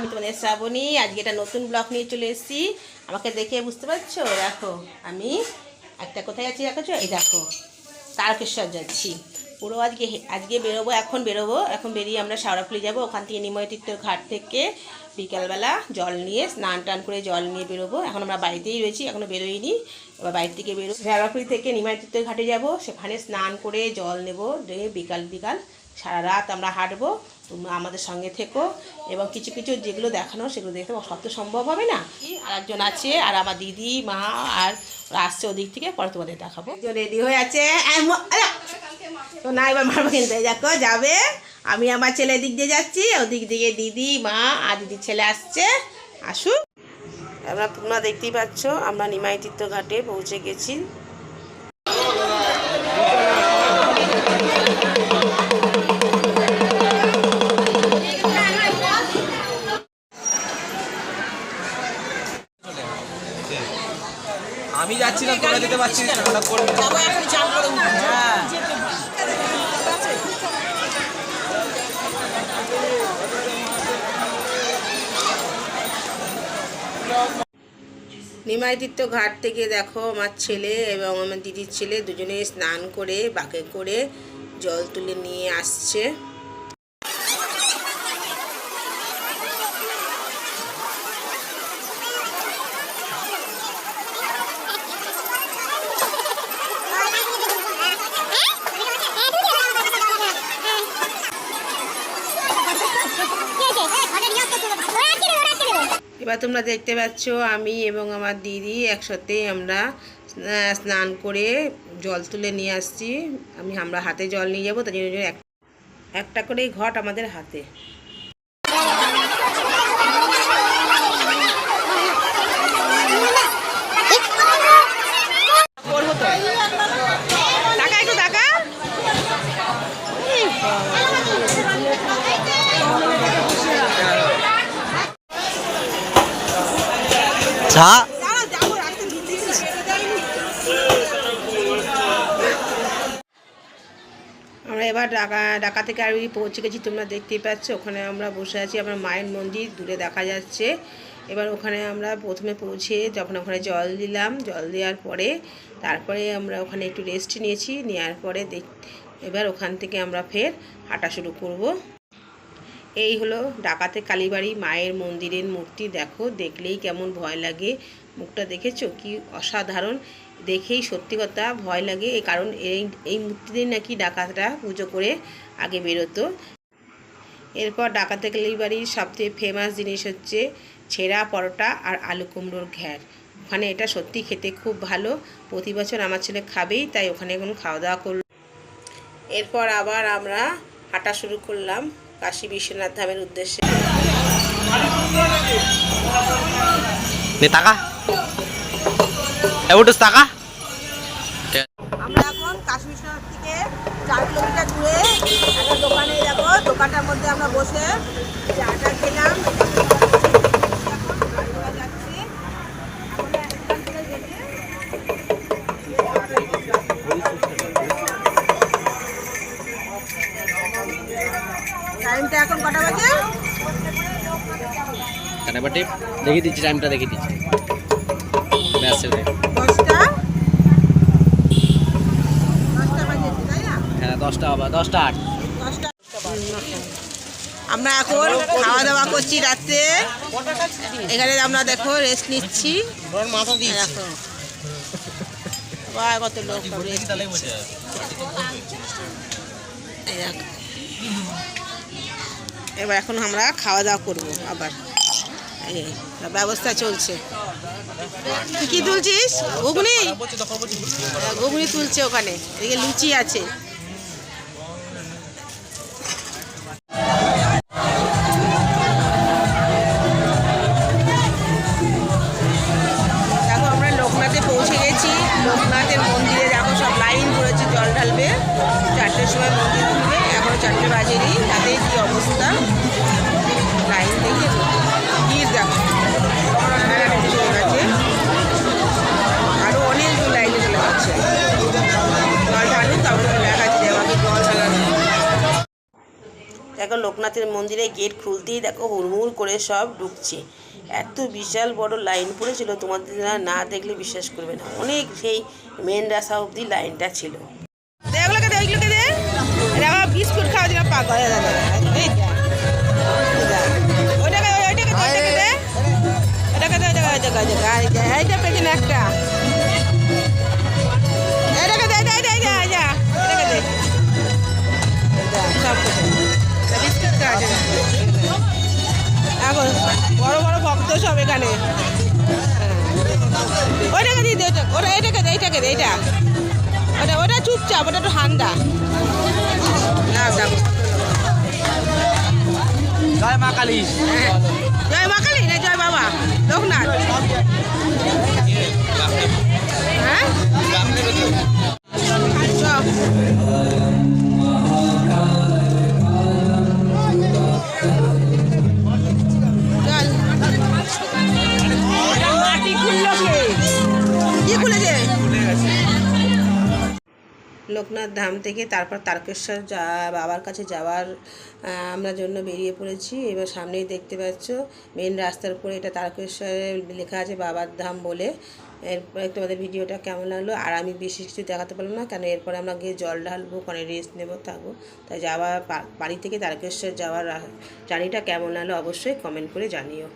আমি তোমাদের শ্রাবণী, আজকে একটা নতুন ব্লগ নিয়ে চলে এসেছি। আমাকে দেখে বুঝতে পারছ? দেখো, আমি একটা কোথায় যাচ্ছি দেখো এই দেখো, তারকেশ্বর যাচ্ছি। পুরো আজকে আজকে বেরোবো, এখন বেরোবো। এখন বেরিয়ে আমরা শাওড়াফুলি যাব। ওখান থেকে নিময় তীর্থর ঘাট থেকে বিকালবেলা জল নিয়ে, স্নান টান করে জল নিয়ে বেরোবো। এখন আমরা বাড়িতেই রয়েছি এখনও বেরোইনি। এবার বাড়ি থেকে বেরো শাওড়াফুলি থেকে নিময় তীর্থর ঘাটে যাব। সেখানে স্নান করে জল নেব বিকাল বিকাল সারা রাত আমরা হাঁটবো তোমরা আমাদের সঙ্গে থেকো। এবং কিছু কিছু যেগুলো দেখানো, সেগুলো দেখতে সব তো সম্ভব হবে না? আর একজন আছে, আর আমার দিদি, মা, আর আসছে ওদিক থেকে, পরে তোমাদের দেখাবো। রেডি হয়ে আছে! তো না, এবার মারবো দেখো, যাবে। আমি আমার ছেলে দিক দিয়ে যাচ্ছি। ওদিক দিকে দিদি, মা, আর দিদির ছেলে আসছে। আসুক। আমরা তোমরা দেখতেই পাচ্ছ, আমরা নিমাই তীর্থ ঘাটে পৌঁছে গেছি। আমি যাচ্ছি না তোরা যেতে পারছিস না। ওটা করবি হ্যাঁ। নিমাইতীর্থ ঘাট থেকে দেখো আমার ছেলে এবং আমার দিদির ছেলে দুজনে স্নান করে বাঁকে করে জল তুলে নিয়ে আসছে। এবার তোমরা দেখতে পাচ্ছ, আমি এবং আমার দিদি একসাথে আমরা স্নান করে জল তুলে নিয়ে আসছি। আমি, আমরা হাতে জল নিয়ে যাব, তার জন্য এক- একটা করেই ঘট আমাদের হাতে করব তো টাকা একটু টাকা চা আমরা এবার ডাকা ডাকা থেকে আর পৌঁছে গেছি, তোমরা দেখতেই পাচ্ছ। ওখানে আমরা বসে আছি আমার মায়ের মন্দির, দূরে দেখা যাচ্ছে। এবার ওখানে আমরা প্রথমে পৌঁছে যখন ওখানে জল দিলাম, জল দেওয়ার পরে তারপরে আমরা ওখানে একটু রেস্ট নিয়েছি, নেওয়ার পরে দেখ, এবার ওখান থেকে আমরা ফের হাঁটা শুরু করব। এই হলো ডাকাতে কালীবাড়ি মায়ের মন্দিরের মূর্তি। দেখো, দেখলেই কেমন ভয় লাগে। মুখটা দেখেছ? কি অসাধারণ। দেখেই সত্যি কথা ভয় লাগে। এই কারণ এই এই মূর্তিদের নাকি ডাকাতরা পুজো করে আগে বেরোতো। এরপর ডাকাতে কালীবাড়ির সবচেয়ে ফেমাস জিনিস হচ্ছে ছেঁড়া পরোটা আর আলু কুমড়োর ঘ্যার ওখানে এটা সত্যি খেতে খুব ভালো। প্রতি বছর আমার ছেলে খাবেই, তাই ওখানে এখন খাওয়া দাওয়া করল। এরপর আবার আমরা হাঁটা শুরু করলাম। কাশী বিশ্বনাথ ধামের উদ্দেশ্যে। টাকা আমরা এখন কাশী বিশ্বনাথ থেকে চার কিলোমিটার দূরে একটা দোকানে যাব। দোকানটার মধ্যে আমরা বসে চাটা খেলাম। টাইমটা এখন কটা বাজে? কাটাবাটি দেখিয়ে দিচ্ছি টাইমটা দেখিয়ে দিচ্ছি। ব্যাস রে দশটা? দশটা বাজেছে তাই না? হ্যাঁ দশটা আবার দশটা আট। আমরা এখন খাওয়া দাওয়া করছি রাত্রে। এখানে আমরা দেখো রেস্ট নিচ্ছি। দেখো বাহ, কত লোক এবার এখন আমরা খাওয়া দাওয়া করব আবার। ব্যবস্থা চলছে। তুই কি তুলছিস? ঘুগনি? ঘুগনি তুলছে ওখানে। এদিকে লুচি আছে। কাজেরই তাদের কি অবস্থা? লাইন দেখে দেখো। লোকনাথের মন্দিরে গেট খুলতেই দেখো, হুড়মুড় করে সব ঢুকছে। এত বিশাল বড় লাইন পড়েছিল, তোমাদের না দেখলে বিশ্বাস করবে না। অনেক সেই মেন রাস্তা অব্দি লাইনটা ছিল। দেখো দে বিস্কুট হয়ে একটা বড় বড় ভক্ত সব এখানে হ্যাঁ। ওইটাকে দিয়ে দে ওটা এটাকে দে এইটাকে দে এইটা ওটা ওটা চুপচাপ ওটা একটু ঠান্ডা না যাব জয় মা কালী। জয় মা কালী না জয় বাবা? লোকনাথ হ্যাঁ? লোকনাথ ধাম থেকে তারপর তারকেশ্বর যা, বাবার কাছে যাওয়ার আমরা জন্য বেরিয়ে পড়েছি। এবার সামনেই দেখতে পাচ্ছ মেন রাস্তার উপরে এটা তারকেশ্বরে লেখা আছে বাবার ধাম বলে। এরপরে তোমাদের ভিডিওটা কেমন লাগল? আর আমি বেশি কিছু দেখাতে পারলাম না, কেন এরপরে আমরা গিয়ে জল ঢালবো, ওখানে রেস্ট নেব, থাকব। তাই যাওয়া, বাড়ি থেকে তারকেশ্বর যাওয়ার জার্নিটা কেমন লাগল অবশ্যই কমেন্ট করে জানিও।